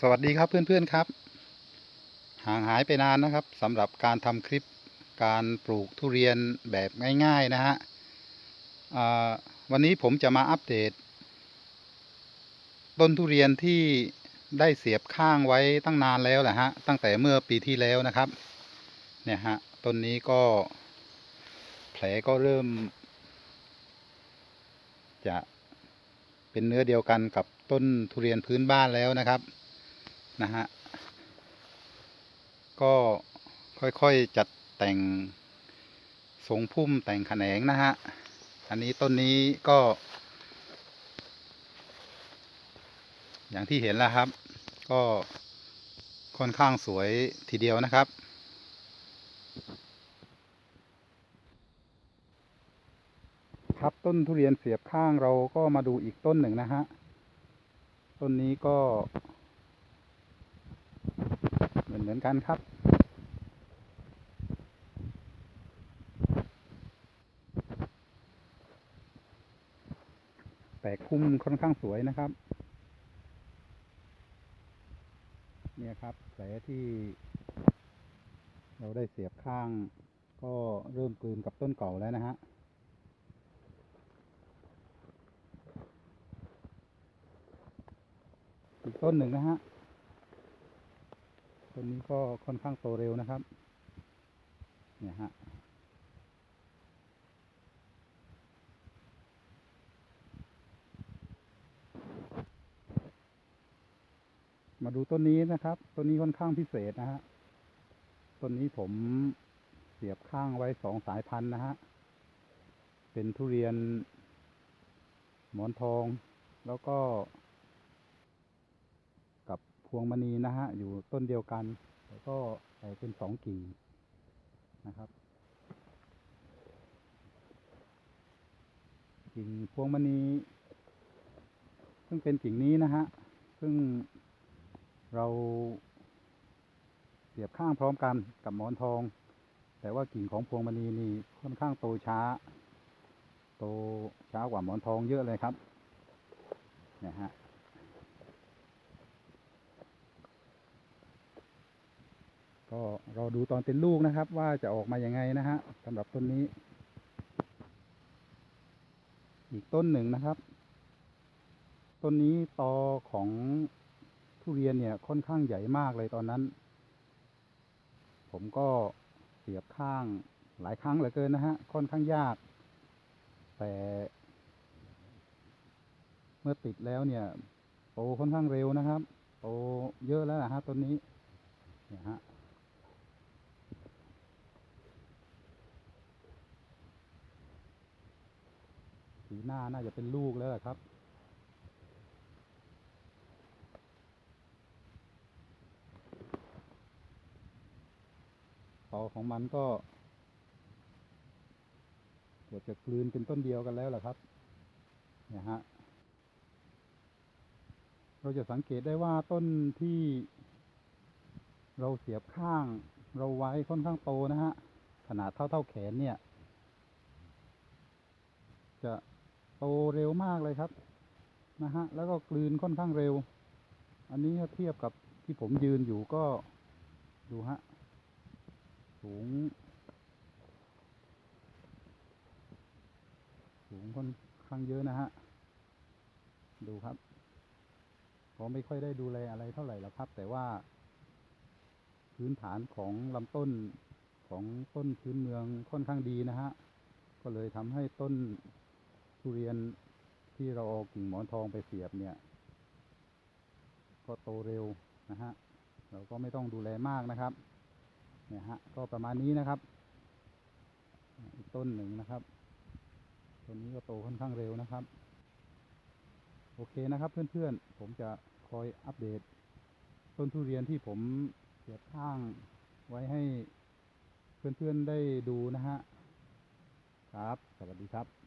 สวัสดีครับเพื่อนๆครับ ห่างหายไปนานนะครับสำหรับการทำคลิปการปลูกทุเรียนแบบง่าย ๆ นะฮะวันนี้ผมจะมาอัปเดต ต้นทุเรียนที่ได้เสียบข้างไว้ตั้งนานแล้วแหละฮะตั้งแต่เมื่อปีที่แล้วนะครับ เนี่ยฮะต้นนี้ก็แผลก็เริ่ม จะเป็นเนื้อเดียวกันกับต้นทุเรียนพื้นบ้านแล้วนะครับ นะฮะ ก็ค่อยๆจัดแต่งทรงพุ่มแต่งแขนงนะฮะ อันนี้ต้นนี้ก็ อย่างที่เห็นแล้วครับ ก็ค่อนข้างสวยทีเดียวนะครับครับต้นทุเรียนเสียบข้างเราก็มาดูอีกต้นหนึ่งนะฮะ ต้นนี้ก็ เหมือนเหมือนกันครับ แตกพุ่มค่อนข้างสวยนะครับ เนี่ยครับแผลที่ เราได้เสียบข้าง ก็เริ่มกลืนกับต้นเก่าแล้วนะฮะอีกต้นหนึ่งนะฮะ ต้นนี้ก็ค่อนข้างโตเร็วนะครับ เนี่ยฮะมาดูต้นนี้นะครับ ต้นนี้ค่อนข้างพิเศษนะฮะ ต้นนี้ผมเสียบข้างไว้สองสายพันธุ์นะฮะ เป็นทุเรียน หมอนทอง แล้วก็ พวงมณีนะฮะ อยู่ต้นเดียวกัน แล้วก็แตกเป็นสองกิ่งนะครับ กิ่งพวงมณี ซึ่งเป็นกิ่งนี้นะฮะ ซึ่งเราเสียบข้างพร้อมกันกับหมอนทอง แต่ว่ากิ่งของพวงมณีนี่ค่อนข้างโตช้า โตช้ากว่าหมอนทองเยอะเลยครับนี่ยฮะ ก็รอดูตอนเป็นลูกนะครับ ว่าจะออกมายังไงนะฮะสำหรับต้นนี้ อีกต้นหนึ่งนะครับ ต้นนี้ตอของทุเรียนเนี่ยค่อนข้างใหญ่มากเลยตอนนั้น ผมก็เสียบข้างหลายครั้งเหลือเกินนะฮะค่อนข้างยาก แต่ เมื่อติดแล้วเนี่ยโตค่อนข้างเร็วนะครับโตเยอะแล้วนะฮะต้นนี้เนี่ยฮะีหน้าน่าจะเป็นลูกแล้วล่ะครับต่อของมันก็เกือบจะกลืนเป็นต้นเดียวกันแล้วล่ะครับเนี่ยฮะเราจะสังเกตได้ว่าต้นที่เราเสียบข้างเราไว้ค่อนข้างโตนะฮะ ขนาดเท่าเท่าแขนเนี่ย จะ โตเร็วมากเลยครับนะฮะแล้วก็กลืนค่อนข้างเร็ว อันนี้เทียบกับที่ผมยืนอยู่ก็ดูฮะสูงสูงค่อนข้างเยอะนะฮะดูครับผมไม่ค่อยได้ดูแลอะไรเท่าไหร่หรอกครับ แต่ว่า พื้นฐานของลำต้นของต้นพื้นเมืองค่อนข้างดีนะฮะก็เลยทำให้ต้น ทุเรียนที่เราเอากิ่งหมอนทองไปเสียบเนี่ย ก็โตเร็วนะฮะ เราก็ไม่ต้องดูแลมากนะครับ เนี่ยฮะ ก็ประมาณนี้นะครับ อีกต้นหนึ่งนะครับ ต้นนี้ก็โตค่อนข้างเร็วนะครับ โอเคนะครับเพื่อนๆ ผมจะคอยอัปเดต ต้นทุเรียนที่ผมเสียบข้างไว้ให้เพื่อนๆได้ดูนะฮะ ครับ สวัสดีครับ